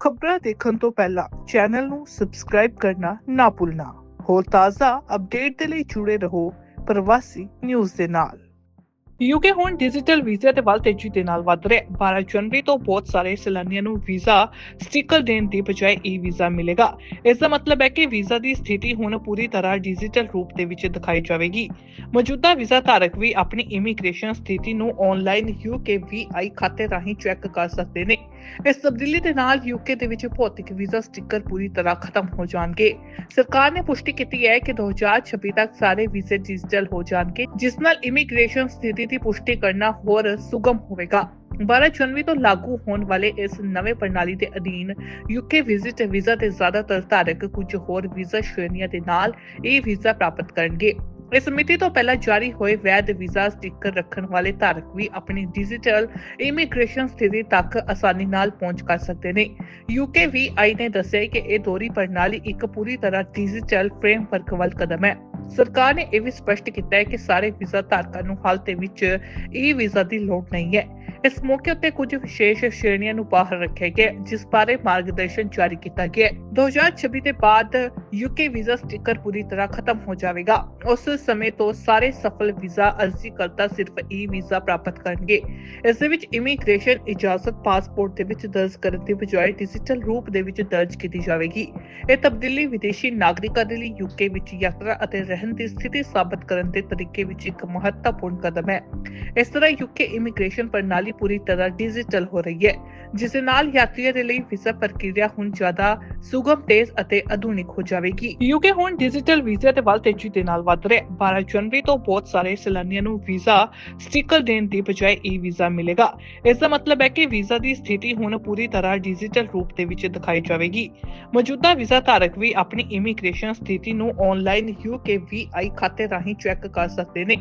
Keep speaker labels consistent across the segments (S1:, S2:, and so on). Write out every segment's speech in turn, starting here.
S1: ਖਬਰਾਂ ਦੇਖਣ ਤੋਂ ਪਹਿਲਾਂ ਚੈਨਲ ਨੂੰ ਸਬਸਕ੍ਰਾਈਬ ਕਰਨਾ ਨਾ ਭੁੱਲਣਾ। ਹੋਰ ਤਾਜ਼ਾ ਅਪਡੇਟ ਦੇ ਲਈ ਜੁੜੇ ਰਹੋ ਪ੍ਰਵਾਸੀ ਨਿਊਜ਼ ਦੇ ਨਾਲ। ਯੂਕੇ ਹੁਣ ਡਿਜੀਟਲ ਵੀਜ਼ਾ ਤੇ ਵੱਲ ਤੇਜ਼ੀ ਦੇ ਨਾਲ ਵਧ ਰਿਹਾ ਹੈ। 12 ਜਨਵਰੀ ਤੋਂ ਬਹੁਤ ਸਾਰੇ ਸੈਲਾਨੀਆਂ ਨੂੰ ਵੀਜ਼ਾ ਸਟicker ਦੇਣ ਦੀ ਬਜਾਏ ਈ ਵੀਜ਼ਾ ਮਿਲੇਗਾ। ਇਸ ਦਾ ਮਤਲਬ ਹੈ ਕਿ ਵੀਜ਼ਾ ਦੀ ਸਥਿਤੀ ਹੁਣ ਪੂਰੀ ਤਰ੍ਹਾਂ ਡਿਜੀਟਲ ਰੂਪ ਦੇ ਵਿੱਚ ਦਿਖਾਈ ਜਾਵੇਗੀ। ਮੌਜੂਦਾ ਵੀਜ਼ਾ ਧਾਰਕ ਵੀ ਆਪਣੀ ਇਮੀਗ੍ਰੇਸ਼ਨ ਸਥਿਤੀ ਨੂੰ ਆਨਲਾਈਨ UKVI ਖਾਤੇ ਰਾਹੀਂ ਚੈੱਕ ਕਰ ਸਕਦੇ ਨੇ। ਇਸ ਤਬਦੀਲੀ ਦੇ ਨਾਲ ਯੂਕੇ ਦੇ ਵਿੱਚ ਭੌਤਿਕ ਵੀਜ਼ਾ ਸਟicker ਪੂਰੀ ਤਰ੍ਹਾਂ ਖਤਮ ਹੋ ਜਾਣਗੇ। ਸਰਕਾਰ ਨੇ ਪੁਸ਼ਟੀ ਕੀਤੀ ਹੈ ਕਿ 2026 ਤੱਕ ਸਾਰੇ ਵੀਜ਼ੇ ਡਿਜੀਟਲ ਹੋ ਜਾਣਗੇ, ਜਿਸ ਨਾਲ ਇਮੀਗ੍ਰੇਸ਼ਨ ਸਥਿਤੀ ਦੀ ਪੁਸ਼ਟੀ ਕਰਨਾ ਹੋਰ ਸੁਗਮ ਹੋਵੇਗਾ। 12 ਜਨਵਰੀ ਤੋਂ ਲਾਗੂ ਹੋਣ ਵਾਲੇ ਇਸ ਨਵੇਂ ਪ੍ਰਣਾਲੀ ਦੇ ਅਧੀਨ ਯੂਕੇ ਵਿਜ਼ਿਟ ਵੀਜ਼ਾ ਤੇ ਜ਼ਿਆਦਾਤਰ ਧਾਰਕ ਕੁਝ ਹੋਰ ਵੀਜ਼ਾ ਸ਼੍ਰੇਣੀਆਂ ਦੇ ਨਾਲ ਇਹ ਵੀਜ਼ਾ ਪ੍ਰਾਪਤ ਕਰਨਗੇ। ਇਸ ਮਿਤੀ ਤੋਂ ਪਹਿਲਾਂ ਜਾਰੀ ਹੋਏ ਵੈਧ ਵੀਜ਼ਾ ਸਟicker ਰੱਖਣ ਵਾਲੇ ਧਾਰਕ ਵੀ ਆਪਣੀ ਡਿਜੀਟਲ ਇਮੀਗ੍ਰੇਸ਼ਨ ਸਥਿਤੀ ਤੱਕ ਆਸਾਨੀ ਨਾਲ ਪਹੁੰਚ ਕਰ ਸਕਦੇ ਨੇ। ਯੂਕੇ ਵੀ ਆਈ ਨੇ ਦੱਸਿਆ ਕਿ ਇਹ ਦੋਰੀ ਪ੍ਰਣਾਲੀ ਇੱਕ ਪੂਰੀ ਤਰ੍ਹਾਂ ਡਿਜੀਟਲ ਫਰੇਮਵਰਕ ਵੱਲ ਕਦਮ ਹੈ। ਸਰਕਾਰ ਨੇ ਇਹ ਵੀ ਸਪਸ਼ਟ ਕੀਤਾ ਹੈ ਕਿ ਸਾਰੇ ਵੀਜ਼ਾ ਧਾਰਕਾਂ ਨੂੰ ਹਾਲ ਦੇ ਵਿੱਚ ਇਹ ਵੀਜ਼ਾ ਦੀ ਲੋੜ ਨਹੀਂ ਹੈ। ਇਸ ਮੌਕੇ ਉੱਤੇ ਕੁਝ ਵਿਸ਼ੇਸ਼ ਸ਼੍ਰੇਣੀਆਂ ਨੂੰ ਬਾਹਰ ਰੱਖਿਆ ਗਿਆ ਜਿਸ ਬਾਰੇ ਮਾਰਗਦਰਸ਼ਨ ਜਾਰੀ ਕੀਤਾ ਗਿਆ 2026 ਦੇ ਬਾਅਦ ਯੂਕੇ ਵੀਜ਼ਾ ਸਟicker ਪੂਰੀ ਤਰ੍ਹਾਂ ਖਤਮ ਹੋ ਜਾਵੇਗਾ। ਉਸ ਸਮੇਂ ਤੋਂ ਸਾਰੇ ਸਫਲ ਵੀਜ਼ਾ ਅਰਜ਼ੀਕਰਤਾ ਸਿਰਫ ਈ ਵੀਜ਼ਾ ਪ੍ਰਾਪਤ ਕਰਨਗੇ। ਇਸ ਦੇ ਵਿੱਚ ਇਮੀਗ੍ਰੇਸ਼ਨ, ਇਜਾਜ਼ਤ, ਪਾਸਪੋਰਟ ਦੇ ਵਿੱਚ ਦਰਜ ਕਰਨ ਦੀ ਬਜਾਏ ਡਿਜੀਟਲ ਰੂਪ ਦੇ ਵਿੱਚ ਦਰਜ ਕੀਤੀ ਜਾਵੇਗੀ। ਇਹ ਤਬਦੀਲੀ ਵਿਦੇਸ਼ੀ ਨਾਗਰਿਕਾਂ ਦੇ ਲਈ ਯੂਕੇ ਵਿੱਚ ਯਾਤਰਾ ਅਤੇ ਰਹਿਣ ਦੀ ਸਥਿਤੀ ਸਾਬਤ ਕਰਨ ਦੇ ਤਰੀਕੇ ਵਿੱਚ ਇੱਕ ਮਹੱਤਵਪੂਰਨ ਕਦਮ ਹੈ। ਇਸ ਤਰ੍ਹਾਂ ਯੂਕੇ ਇਮੀਗ੍ਰੇਸ਼ਨ ਪ੍ਰਣਾਲੀ ਪੂਰੀ ਤਰ੍ਹਾਂ ਡਿਜੀਟਲ ਹੋ ਰਹੀ ਹੈ, ਜਿਸ ਨਾਲ ਯਾਤਰੀਆਂ ਦੇ ਲਈ ਵੀਜ਼ਾ ਪ੍ਰਕਿਰਿਆ ਹੁਣ ਜ਼ਿਆਦਾ ਸੁਗਮ, ਤੇਜ਼ ਅਤੇ ਆਧੁਨਿਕ ਹੋ ਜਾਵੇਗੀ। ਯੂਕੇ ਹੁਣ ਡਿਜੀਟਲ ਵੀਜ਼ਾ ਤੇ ਵੱਲ ਤੇਜ਼ੀ ਦੇ ਨਾਲ ਵਧ ਰਿਹਾ ਹੈ। 12 ਜਨਵਰੀ ਤੋਂ ਬਹੁਤ ਸਾਰੇ ਸੈਲਾਨੀਆਂ ਨੂੰ ਵੀਜ਼ਾ ਸਟicker ਦੇਣ ਦੀ ਬਜਾਏ ਈ ਵੀਜ਼ਾ ਮਿਲੇਗਾ। ਇਸ ਦਾ ਮਤਲਬ ਹੈ ਕਿ ਵੀਜ਼ਾ ਦੀ ਸਥਿਤੀ ਹੁਣ ਪੂਰੀ ਤਰ੍ਹਾਂ ਡਿਜੀਟਲ ਰੂਪ ਦੇ ਵਿੱਚ ਦਿਖਾਈ ਜਾਵੇਗੀ। ਮੌਜੂਦਾ ਵੀਜ਼ਾ ਧਾਰਕ ਵੀ ਆਪਣੀ ਇਮੀਗ੍ਰੇਸ਼ਨ ਸਥਿਤੀ ਨੂੰ ਆਨਲਾਈਨ UKVI ਖਾਤੇ ਰਾਹੀਂ ਚੈੱਕ ਕਰ ਸਕਦੇ ਨੇ।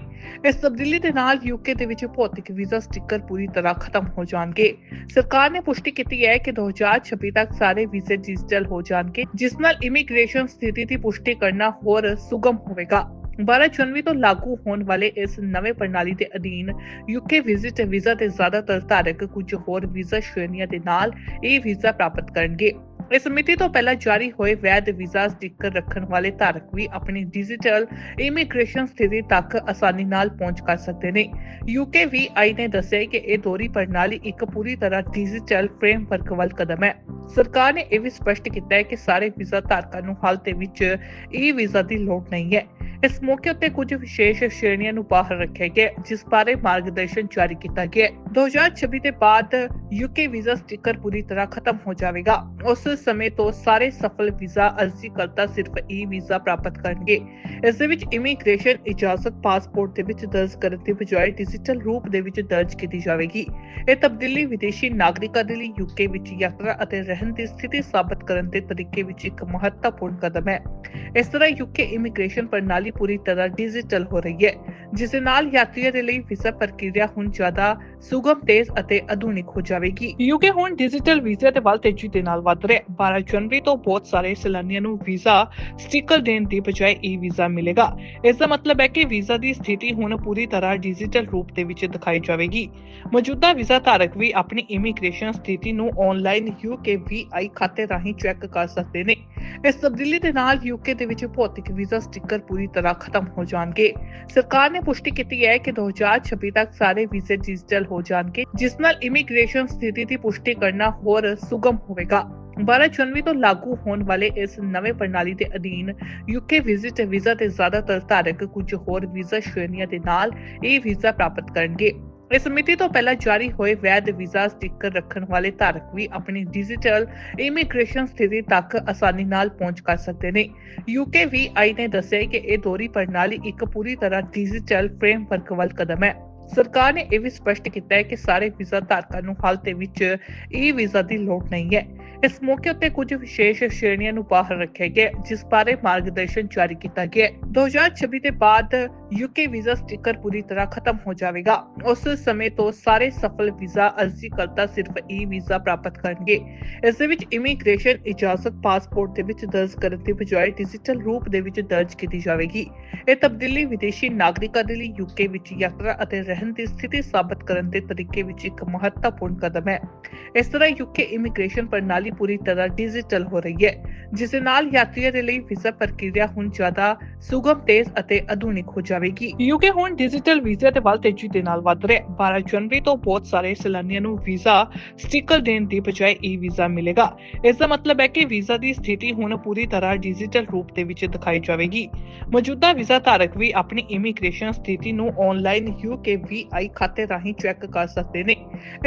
S1: ਇਸ ਤਬਦੀਲੀ ਦੇ ਨਾਲ ਯੂਕੇ ਦੇ ਵਿੱਚ ਭੌਤਿਕ ਵੀਜ਼ਾ ਸਟicker ਪੂਰੀ ਤਰ੍ਹਾਂ ਖਤਮ ਹੋ ਜਾਣਗੇ। ਸਰਕਾਰ ਨੇ ਪੁਸ਼ਟੀ ਕੀਤੀ ਹੈ ਕਿ 2026 ਤੱਕ ਸਾਰੇ ਵੀਜ਼ੇ ਡਿਜੀਟਲ ਹੋ ਜਾਣਗੇ, ਜਿਸ ਨਾਲ ਇਮੀਗ੍ਰੇਸ਼ਨ ਸਥਿਤੀ ਦੀ ਪੁਸ਼ਟੀ ਕਰਨਾ ਹੋਰ ਸੁਗਮ ਹੋਵੇਗਾ। 12 ਜਨਵਰੀ ਤੋਂ ਲਾਗੂ ਹੋਣ ਵਾਲੇ ਇਸ ਨਵੇਂ ਪ੍ਰਣਾਲੀ ਦੇ ਅਧੀਨ ਯੂਕੇ ਵਿਜ਼ਿਟ ਵੀਜ਼ਾ ਤੇ ਜ਼ਿਆਦਾਤਰ ਧਾਰਕ ਕੁਝ ਹੋਰ ਵੀਜ਼ਾ ਸ਼੍ਰੇਣੀਆਂ ਦੇ ਨਾਲ ਇਹ ਵੀਜ਼ਾ ਪ੍ਰਾਪਤ ਕਰਨਗੇ। ਇਸ ਮਿਤੀ ਤੋਂ ਪਹਿਲਾਂ ਜਾਰੀ ਹੋਏ ਵੈਧ ਵੀਜ਼ਾ ਸਟicker ਰੱਖਣ ਵਾਲੇ ਧਾਰਕ ਵੀ ਆਪਣੀ ਡਿਜੀਟਲ ਇਮੀਗ੍ਰੇਸ਼ਨ ਸਥਿਤੀ ਤੱਕ ਆਸਾਨੀ ਨਾਲ ਪਹੁੰਚ ਕਰ ਸਕਦੇ ਨੇ। ਯੂਕੇ ਵੀ ਆਈ ਨੇ ਦੱਸਿਆ ਕਿ ਇਹ ਦੋਰੀ ਪ੍ਰਣਾਲੀ ਇੱਕ ਪੂਰੀ ਤਰ੍ਹਾਂ ਡਿਜੀਟਲ ਫਰੇਮਵਰਕ ਵੱਲ ਕਦਮ ਹੈ। ਸਰਕਾਰ ਨੇ ਇਹ ਵੀ ਸਪਸ਼ਟ ਕੀਤਾ ਹੈ ਕਿ ਸਾਰੇ ਵੀਜ਼ਾ ਧਾਰਕਾਂ ਨੂੰ ਹਾਲ ਦੇ ਵਿੱਚ ਇਹ ਵੀਜ਼ਾ ਦੀ ਲੋੜ ਨਹੀਂ ਹੈ। ਇਸ ਮੌਕੇ ਉੱਤੇ ਕੁਝ ਵਿਸ਼ੇਸ਼ ਸ਼੍ਰੇਣੀਆਂ ਨੂੰ ਬਾਹਰ ਰੱਖਿਆ ਗਿਆ, ਜਿਸ ਬਾਰੇ ਮਾਰਗਦਰਸ਼ਨ ਜਾਰੀ ਕੀਤਾ ਗਿਆ। 2026 ਦੇ ਬਾਅਦ ਯੂਕੇ ਵੀਜ਼ਾ ਸਟicker ਪੂਰੀ ਤਰ੍ਹਾਂ ਖਤਮ ਹੋ ਜਾਵੇਗਾ। ਉਸ ਸਮੇਂ ਤੋਂ ਸਾਰੇ ਸਫਲ ਵੀਜ਼ਾ ਅਰਜ਼ੀਕਰਤਾ ਸਿਰਫ ਈ ਵੀਜ਼ਾ ਪ੍ਰਾਪਤ ਕਰਨਗੇ। ਇਸ ਦੇ ਵਿੱਚ ਇਮੀਗ੍ਰੇਸ਼ਨ, ਇਜਾਜ਼ਤ, ਪਾਸਪੋਰਟ ਦੇ ਵਿੱਚ ਦਰਜ ਕਰਨ ਦੀ ਬਜਾਏ ਡਿਜੀਟਲ ਰੂਪ ਦੇ ਵਿੱਚ ਦਰਜ ਕੀਤੀ ਜਾਵੇਗੀ। ਇਹ ਤਬਦੀਲੀ ਵਿਦੇਸ਼ੀ ਨਾਗਰਿਕਾਂ ਦੇ ਲਈ ਯੂਕੇ ਵਿੱਚ ਯਾਤਰਾ ਅਤੇ ਰਹਿਣ ਦੀ ਸਥਿਤੀ ਸਾਬਤ ਕਰਨ ਦੇ ਤਰੀਕੇ ਵਿੱਚ ਇੱਕ ਮਹੱਤਵਪੂਰਨ ਕਦਮ ਹੈ। ਇਸ ਤਰ੍ਹਾਂ ਯੂਕੇ ਇਮੀਗ੍ਰੇਸ਼ਨ ਪ੍ਰਣਾਲੀ ਪੂਰੀ ਤਰ੍ਹਾਂ ਡਿਜੀਟਲ ਹੋ ਰਹੀ ਹੈ ਜਿਸ ਦੇ ਨਾਲ ਯਾਤਰੀਆਂ ਦੇ ਲਈ ਵੀਜ਼ਾ ਪ੍ਰਕਿਰਿਆ ਹੁਣ ਜ਼ਿਆਦਾ ਸੁਗਮ, ਤੇਜ਼ ਅਤੇ ਆਧੁਨਿਕ ਹੋ ਜਾਵੇਗੀ। ਯੂਕੇ ਹੁਣ ਡਿਜੀਟਲ ਵੀਜ਼ਾ ਤੇ ਵੱਲ ਤੇਜ਼ੀ ਦੇ ਨਾਲ ਵਧ ਰਿਹਾ 12 ਜਨਵਰੀ ਤੋਂ ਬਹੁਤ ਸਾਰੇ ਸੈਲਾਨੀਆਂ ਨੂੰ ਵੀਜ਼ਾ ਸਟicker ਦੇਣ ਦੀ ਬਜਾਏ ਈ ਵੀਜ਼ਾ ਮਿਲੇਗਾ। ਇਸ ਦਾ ਮਤਲਬ ਹੈ ਕਿ ਵੀਜ਼ਾ ਦੀ ਸਥਿਤੀ ਹੁਣ ਪੂਰੀ ਤਰ੍ਹਾਂ ਡਿਜੀਟਲ ਰੂਪ ਦੇ ਵਿੱਚ ਦਿਖਾਈ ਜਾਵੇਗੀ। ਮੌਜੂਦਾ ਵੀਜ਼ਾ ਧਾਰਕ ਵੀ ਆਪਣੀ ਇਮੀਗ੍ਰੇਸ਼ਨ ਸਥਿਤੀ ਨੂੰ ਆਨਲਾਈਨ UKVI ਖਾਤੇ ਰਾਹੀਂ ਚੈੱਕ ਕਰ ਸਕਦੇ ਨੇ। ਇਸ ਤਬਦੀਲੀ ਦੇ ਨਾਲ ਯੂਕੇ ਦੇ ਵਿੱਚ ਭੌਤਿਕ ਵੀਜ਼ਾ ਸਟicker ਪੂਰੀ ਤਰ੍ਹਾਂ ਖਤਮ ਹੋ ਜਾਣਗੇ। ਸਰਕਾਰ ਨੇ ਪੁਸ਼ਟੀ ਕੀਤੀ ਹੈ ਕਿ 2026 ਤੱਕ ਸਾਰੇ ਵੀਜ਼ੇ ਡਿਜੀਟਲ ਹੋ ਜਾਣਗੇ ਜਿਸ ਨਾਲ ਇਮੀਗ੍ਰੇਸ਼ਨ ਸਥਿਤੀ ਦੀ ਪੁਸ਼ਟੀ ਕਰਨਾ ਹੋਰ ਸੁਗਮ ਹੋਵੇਗਾ 12 ਜਨਵਰੀ ਤੋਂ ਲਾਗੂ ਹੋਣ ਵਾਲੇ ਇਸ ਨਵੇਂ ਪ੍ਰਣਾਲੀ ਦੇ ਅਧੀਨ ਯੂਕੇ ਵਿਜ਼ਿਟ ਵੀਜ਼ਾ ਤੇ ਜ਼ਿਆਦਾਤਰ ਧਾਰਕ ਕੁਝ ਹੋਰ ਵੀਜ਼ਾ ਸ਼੍ਰੇਣੀਆਂ ਦੇ ਨਾਲ ਇਹ ਵੀਜ਼ਾ ਪ੍ਰਾਪਤ ਕਰਨਗੇ ਇਸ ਮਿਤੀ ਤੋਂ ਪਹਿਲਾਂ ਜਾਰੀ ਹੋਏ ਵੈਧ ਵੀਜ਼ਾ ਸਟicker ਰੱਖਣ ਵਾਲੇ ਧਾਰਕ ਵੀ ਆਪਣੀ ਡਿਜੀਟਲ ਇਮੀਗ੍ਰੇਸ਼ਨ ਸਥਿਤੀ ਤੱਕ ਆਸਾਨੀ ਨਾਲ ਪਹੁੰਚ ਕਰ ਸਕਦੇ ਨੇ ਯੂਕੇ ਵੀ ਆਈ ਨੇ ਦੱਸਿਆ ਕਿ ਇਹ ਦੋਹਰੀ ਪ੍ਰਣਾਲੀ ਇੱਕ ਪੂਰੀ ਤਰ੍ਹਾਂ ਡਿਜੀਟਲ ਫਰੇਮਵਰਕ ਵੱਲ ਕਦਮ ਹੈ ਸਰਕਾਰ ਨੇ ਇਹ ਵੀ ਸਪਸ਼ਟ ਕੀਤਾ ਹੈ ਕਿ ਸਾਰੇ ਵੀਜ਼ਾ ਧਾਰਕਾਂ ਨੂੰ ਹਾਲ ਦੇ ਵਿੱਚ ਇਹ ਵੀਜ਼ਾ ਦੀ ਲੋੜ ਨਹੀਂ ਹੈ। ਇਸ ਮੌਕੇ ਉੱਤੇ ਕੁਝ ਵਿਸ਼ੇਸ਼ ਸ਼੍ਰੇਣੀਆਂ ਨੂੰ ਬਾਹਰ ਰੱਖਿਆ ਗਿਆ, ਜਿਸ ਬਾਰੇ ਮਾਰਗਦਰਸ਼ਨ ਜਾਰੀ ਕੀਤਾ ਗਿਆ। ਹੈ 2026 ਦੇ ਬਾਅਦ ਯੂਕੇ ਵੀਜ਼ਾ ਸਟicker ਪੂਰੀ ਤਰ੍ਹਾਂ ਖਤਮ ਹੋ ਜਾਵੇਗਾ। ਉਸ ਸਮੇਂ ਤੋਂ ਸਾਰੇ ਸਫਲ ਵੀਜ਼ਾ ਅਰਜ਼ੀਕਰਤਾ ਸਿਰਫ ਈ e ਵੀਜ਼ਾ ਪ੍ਰਾਪਤ ਕਰਨਗੇ। ਇਸ ਦੇ ਵਿੱਚ ਇਮੀਗ੍ਰੇਸ਼ਨ ਇਜਾਜ਼ਤ ਪਾਸਪੋਰਟ ਦੇ ਵਿੱਚ ਦਰਜ ਕਰਨ ਦੀ ਬਜਾਏ ਡਿਜੀਟਲ ਰੂਪ ਦੇ ਵਿੱਚ ਦਰਜ ਕੀਤੀ ਜਾਵੇਗੀ। ਇਹ ਤਬਦੀਲੀ ਵਿਦੇਸ਼ੀ ਨਾਗਰਿਕਾਂ ਦੇ ਲਈ ਯੂਕੇ ਵਿੱਚ ਯਾਤਰਾ ਅਤੇ ਰਹਿਣ ਦੀ ਸਥਿਤੀ ਸਾਬਤ ਕਰਨ ਦੇ ਤਰੀਕੇ ਵਿੱਚ ਇੱਕ ਮਹੱਤਵਪੂਰਨ ਕਦਮ ਹੈ। ਇਸ ਤਰ੍ਹਾਂ ਯੂਕੇ ਇਮੀਗ੍ਰੇਸ਼ਨ ਪ੍ਰਣਾਲੀ ਪੂਰੀ ਤਰ੍ਹਾਂ ਡਿਜੀਟਲ ਹੋ ਰਹੀ ਹੈ, ਜਿਸ ਨਾਲ ਯਾਤਰੀਆਂ ਦੇ ਲਈ ਵੀਜ਼ਾ ਪ੍ਰਕਿਰਿਆ ਹੁਣ ਜ਼ਿਆਦਾ ਸੁਗਮ, ਤੇਜ਼ ਅਤੇ ਆਧੁਨਿਕ ਹੋ ਜਾਵੇਗੀ। ਯੂਕੇ ਹੁਣ ਡਿਜੀਟਲ ਵੀਜ਼ੇ ਦੇ ਵੱਲ ਤੇਜ਼ੀ ਦੇ ਨਾਲ ਵਧ ਰਿਹਾ 12 ਜਨਵਰੀ ਤੋਂ ਬਹੁਤ ਸਾਰੇ ਸੈਲਾਨੀਆਂ ਨੂੰ ਵੀਜ਼ਾ ਸਟicker ਦੇਣ ਦੀ ਬਜਾਏ ਈ ਵੀਜ਼ਾ ਮਿਲੇਗਾ। ਇਸ ਦਾ ਮਤਲਬ ਹੈ ਕਿ ਵੀਜ਼ਾ ਦੀ ਸਥਿਤੀ ਹੁਣ ਪੂਰੀ ਤਰ੍ਹਾਂ ਡਿਜੀਟਲ ਰੂਪ ਦੇ ਵਿੱਚ ਦਿਖਾਈ ਜਾਵੇਗੀ। ਮੌਜੂਦਾ ਵੀਜ਼ਾ ਧਾਰਕ ਵੀ ਆਪਣੀ ਇਮੀਗ੍ਰੇਸ਼ਨ ਸਥਿਤੀ ਨੂੰ ਆਨਲਾਈਨ ਯੂਕੇ ਵੀਆਈ ਖਾਤੇ ਰਾਹੀਂ ਚੈੱਕ ਕਰ ਸਕਦੇ ਨੇ।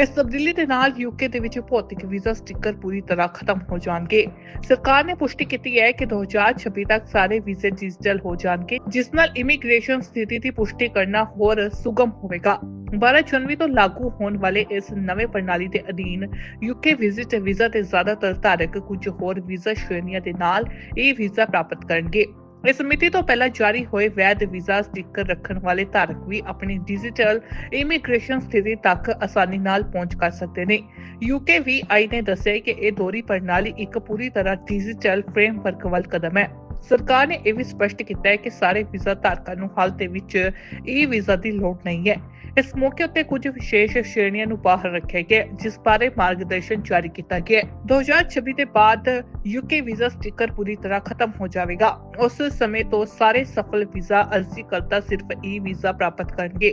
S1: ਇਸ ਤਬਦੀਲੀ ਦੇ ਨਾਲ ਯੂਕੇ ਦੇ ਵਿੱਚ ਭੌਤਿਕ ਵੀਜ਼ਾ ਸਟicker ਪੂਰੀ ਤਰ੍ਹਾਂ ਖਤਮ ਹੋ ਜਾਣਗੇ। ਸਰਕਾਰ ਨੇ ਪੁਸ਼ਟੀ ਕੀਤੀ ਹੈ ਕਿ 2026 ਤੱਕ ਸਾਰੇ ਵੀਜ਼ੇ ਡਿਜੀਟਲ ਹੋ ਜਾਣਗੇ, ਜਿਸ ਨਾਲ ਇਮੀਗ੍ਰੇਸ਼ਨ ਸਥਿਤੀ ਦੀ ਪੁਸ਼ਟੀ ਕਰਨਾ ਹੋਰ ਸੁਗਮ ਹੋਵੇਗਾ। 12 ਜਨਵਰੀ ਤੋਂ ਲਾਗੂ ਹੋਣ ਵਾਲੇ ਇਸ ਨਵੇਂ ਪ੍ਰਣਾਲੀ ਦੇ ਅਧੀਨ ਯੂਕੇ ਵਿਜ਼ਿਟ ਵੀਜ਼ਾ ਤੇ ਜ਼ਿਆਦਾਤਰ ਧਾਰਕ ਕੁਝ ਹੋਰ ਵੀਜ਼ਾ ਸ਼੍ਰੇਣੀਆਂ ਦੇ ਨਾਲ ਇਹ ਵੀਜ਼ਾ ਪ੍ਰਾਪਤ ਕਰਨਗੇ। ਇਸ ਮਿਤੀ ਤੋਂ ਪਹਿਲਾਂ ਜਾਰੀ ਹੋਏ ਵੈਧ ਵੀਜ਼ਾ ਸਟicker ਰੱਖਣ ਵਾਲੇ ਧਾਰਕ ਵੀ ਆਪਣੀ ਡਿਜੀਟਲ ਇਮੀਗ੍ਰੇਸ਼ਨ ਸਥਿਤੀ ਤੱਕ ਆਸਾਨੀ ਨਾਲ ਪਹੁੰਚ ਕਰ ਸਕਦੇ ਨੇ। ਯੂਕੇ ਵੀ ਆਈ ਨੇ ਦੱਸਿਆ ਕਿ ਇਹ ਦੋਰੀ ਪ੍ਰਣਾਲੀ ਇੱਕ ਪੂਰੀ ਤਰ੍ਹਾਂ ਡਿਜੀਟਲ ਫਰੇਮਵਰਕ ਵੱਲ ਕਦਮ ਹੈ। ਸਰਕਾਰ ਨੇ ਇਹ ਵੀ ਸਪਸ਼ਟ ਕੀਤਾ ਹੈ ਕਿ ਸਾਰੇ ਵੀਜ਼ਾ ਧਾਰਕਾਂ ਨੂੰ ਹਾਲ ਦੇ ਵਿੱਚ ਈ ਵੀਜ਼ਾ ਦੀ ਲੋੜ ਨਹੀਂ ਹੈ। ਇਸ ਮੌਕੇ ਉੱਤੇ ਕੁਝ ਵਿਸ਼ੇਸ਼ ਸ਼੍ਰੇਣੀਆਂ ਨੂੰ ਬਾਹਰ ਰੱਖਿਆ ਗਿਆ ਜਿਸ ਬਾਰੇ ਮਾਰਗਦਰਸ਼ਨ ਜਾਰੀ ਕੀਤਾ ਗਿਆ ਹੈ। 2026 ਦੇ ਬਾਅਦ ਯੂਕੇ ਵੀਜ਼ਾ ਸਟicker ਪੂਰੀ ਤਰ੍ਹਾਂ ਖਤਮ ਹੋ ਜਾਵੇਗਾ। ਉਸ ਸਮੇਂ ਤੋਂ ਸਾਰੇ ਸਫਲ ਵੀਜ਼ਾ ਅਰਜ਼ੀਕਰਤਾ ਸਿਰਫ ਈ ਵੀਜ਼ਾ ਪ੍ਰਾਪਤ ਕਰਨਗੇ।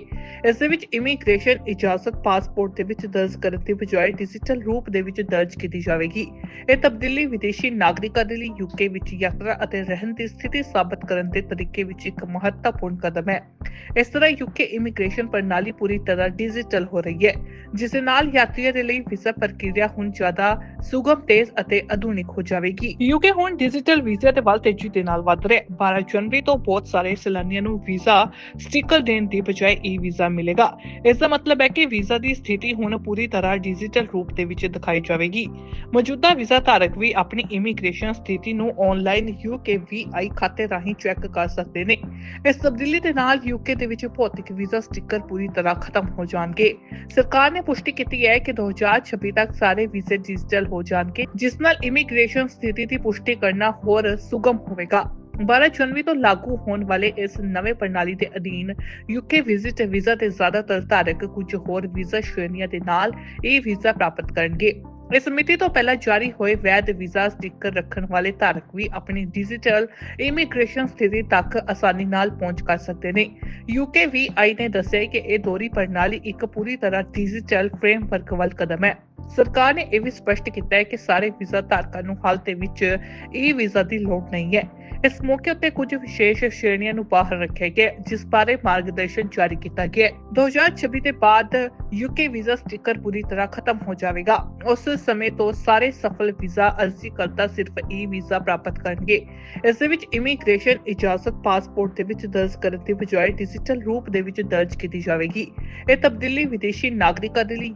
S1: ਇਸ ਦੇ ਵਿੱਚ ਇਮੀਗ੍ਰੇਸ਼ਨ ਇਜਾਜ਼ਤ ਪਾਸਪੋਰਟ ਦੇ ਵਿੱਚ ਦਰਜ ਕਰਨ ਦੀ ਬਜਾਏ ਡਿਜੀਟਲ ਰੂਪ ਦੇ ਵਿੱਚ ਦਰਜ ਕੀਤੀ ਜਾਵੇਗੀ। ਇਹ ਤਬਦੀਲੀ ਵਿਦੇਸ਼ੀ ਨਾਗਰਿਕਾਂ ਦੇ ਲਈ ਯੂਕੇ ਵਿੱਚ ਯਾਤਰਾ ਅਤੇ ਰਹਿਣ ਦੀ ਸਥਿਤੀ ਸਾਬਤ ਕਰਨ ਦੇ ਤਰੀਕੇ ਵਿੱਚ ਇੱਕ ਮਹੱਤਵਪੂਰਨ ਕਦਮ ਹੈ। ਇਸ ਤਰ੍ਹਾਂ ਯੂਕੇ ਇਮੀਗ੍ਰੇਸ਼ਨ ਪ੍ਰਣਾਲੀ ਪੂਰੀ ਤਰ੍ਹਾਂ ਡਿਜੀਟਲ ਹੋ ਰਹੀ ਹੈ, ਜਿਸ ਨਾਲ ਯਾਤਰੀਆਂ ਦੇ ਲਈ ਵੀਜ਼ਾ ਪ੍ਰਕਿਰਿਆ ਹੁਣ ਜ਼ਿਆਦਾ ਸੁਗਮ, ਤੇਜ਼ ਅਤੇ ਆਧੁਨਿਕ ਹੋ ਜਾਵੇਗੀ। ਯੂਕੇ ਹੁਣ ਡਿਜੀਟਲ ਵੀਜ਼ੇ ਦੇ ਵੱਲ ਤੇਜ਼ੀ ਦੇ ਨਾਲ ਵਧ ਰਿਹਾ 12 ਜਨਵਰੀ ਤੋਂ ਬਹੁਤ ਸਾਰੇ ਸੈਲਾਨੀਆਂ ਨੂੰ ਵੀਜ਼ਾ ਸਟicker ਦੇਣ ਦੀ ਬਜਾਏ ਈ ਵੀਜ਼ਾ ਮਿਲੇਗਾ। ਇਸ ਦਾ ਮਤਲਬ ਹੈ ਕਿ ਵੀਜ਼ਾ ਦੀ ਸਥਿਤੀ ਹੁਣ ਪੂਰੀ ਤਰ੍ਹਾਂ ਡਿਜੀਟਲ ਰੂਪ ਦੇ ਵਿੱਚ ਦਿਖਾਈ ਜਾਵੇਗੀ। ਮੌਜੂਦਾ ਵੀਜ਼ਾ ਧਾਰਕ ਵੀ ਆਪਣੀ ਇਮੀਗ੍ਰੇਸ਼ਨ ਸਥਿਤੀ ਨੂੰ ਆਨਲਾਈਨ ਯੂਕੇ ਵੀਆਈ ਖਾਤੇ ਰਾਹੀਂ ਚੈੱਕ ਕਰ ਸਕਦੇ ਨੇ। ਇਸ ਤਬਦੀਲੀ ਦੇ ਨਾਲ ਯੂਕੇ ਦੇ ਵਿੱਚ ਭੌਤਿਕ ਵੀਜ਼ਾ ਸਟicker ਪੂਰੀ ਤਰ੍ਹਾਂ ਖਤਮ ਹੋ ਜਾਣਗੇ। ਸਰਕਾਰ ਨੇ ਪੁਸ਼ਟੀ ਕੀਤੀ ਹੈ ਕਿ 2026 ਤੱਕ ਸਾਰੇ ਵੀਜ਼ੇ ਡਿਜੀਟਲ ਹੋ ਜਾਣਗੇ, ਜਿਸ ਨਾਲ ਇਮੀਗ੍ਰੇਸ਼ਨ ਸਥਿਤੀ ਦੀ ਪੁਸ਼ਟੀ ਕਰਨਾ ਹੋਰ ਸੁਗਮ ਹੋਵੇਗਾ। 12 ਜਨਵਰੀ ਤੋਂ ਲਾਗੂ ਹੋਣ ਵਾਲੇ ਇਸ ਨਵੇਂ ਪ੍ਰਣਾਲੀ ਦੇ ਅਧੀਨ ਯੂਕੇ ਵਿਜ਼ਿਟ ਵੀਜ਼ਾ ਤੇ ਜ਼ਿਆਦਾਤਰ ਧਾਰਕ ਕੁਝ ਹੋਰ ਵੀਜ਼ਾ ਸ਼੍ਰੇਣੀਆਂ ਦੇ ਨਾਲ ਇਹ ਵੀਜ਼ਾ ਪ੍ਰਾਪਤ ਕਰਨਗੇ। ਇਸ ਮਿਤੀ ਤੋਂ ਪਹਿਲਾਂ ਜਾਰੀ ਹੋਏ ਵੈਧ ਵੀਜ਼ਾ ਸਟicker ਰੱਖਣ ਵਾਲੇ ਧਾਰਕ ਵੀ ਆਪਣੀ ਡਿਜੀਟਲ ਇਮੀਗ੍ਰੇਸ਼ਨ ਸਥਿਤੀ ਤੱਕ ਆਸਾਨੀ ਨਾਲ ਪਹੁੰਚ ਕਰ ਸਕਦੇ ਨੇ। ਯੂਕੇ ਵੀ ਆਈ ਨੇ ਦੱਸਿਆ ਕਿ ਇਹ ਦੋਰੀ ਪ੍ਰਣਾਲੀ ਇੱਕ ਪੂਰੀ ਤਰ੍ਹਾਂ ਡਿਜੀਟਲ ਫਰੇਮਵਰਕ ਵੱਲ ਕਦਮ ਹੈ। ਸਰਕਾਰ ਨੇ ਇਹ ਵੀ ਸਪਸ਼ਟ ਕੀਤਾ ਹੈ ਕਿ ਸਾਰੇ ਵੀਜ਼ਾ ਧਾਰਕਾਂ ਨੂੰ ਹਾਲ ਦੇ ਵਿੱਚ ਇਹ ਵੀਜ਼ਾ ਦੀ ਲੋੜ ਨਹੀਂ ਹੈ। ਇਸ ਮੌਕੇ ਉੱਤੇ ਕੁਝ ਵਿਸ਼ੇਸ਼ ਸ਼੍ਰੇਣੀਆਂ ਨੂੰ ਬਾਹਰ ਰੱਖਿਆ ਗਿਆ ਜਿਸ ਬਾਰੇ ਮਾਰਗਦਰਸ਼ਨ ਜਾਰੀ ਕੀਤਾ ਗਿਆ 2026 ਦੇ ਬਾਅਦ ਯੂਕੇ ਵੀਜ਼ਾ ਸਟicker ਪੂਰੀ ਤਰ੍ਹਾਂ ਖਤਮ ਹੋ ਜਾਵੇਗਾ। ਉਸ ਸਮੇਂ ਤੋਂ ਸਾਰੇ ਸਫਲ ਵੀਜ਼ਾ ਅਰਜ਼ੀ ਕਰਤਾ ਸਿਰਫ ਈ ਵੀਜ਼ਾ ਪ੍ਰਾਪਤ ਕਰਨਗੇ। ਇਸ ਦੇ ਵਿੱਚ ਇਮੀਗ੍ਰੇਸ਼ਨ, ਇਜਾਜ਼ਤ, ਪਾਸਪੋਰਟ ਦੇ ਵਿੱਚ ਦਰਜ ਕਰਨ ਦੀ ਬਜਾਏ ਡਿਜੀਟਲ ਰੂਪ ਦੇ ਵਿੱਚ ਦਰਜ ਕੀਤੀ ਜਾਵੇਗੀ। ਇਹ ਤਬਦੀਲੀ ਵਿਦੇਸ਼ੀ ਨਾਗਰਿਕਾਂ ਦੇ ਲਈ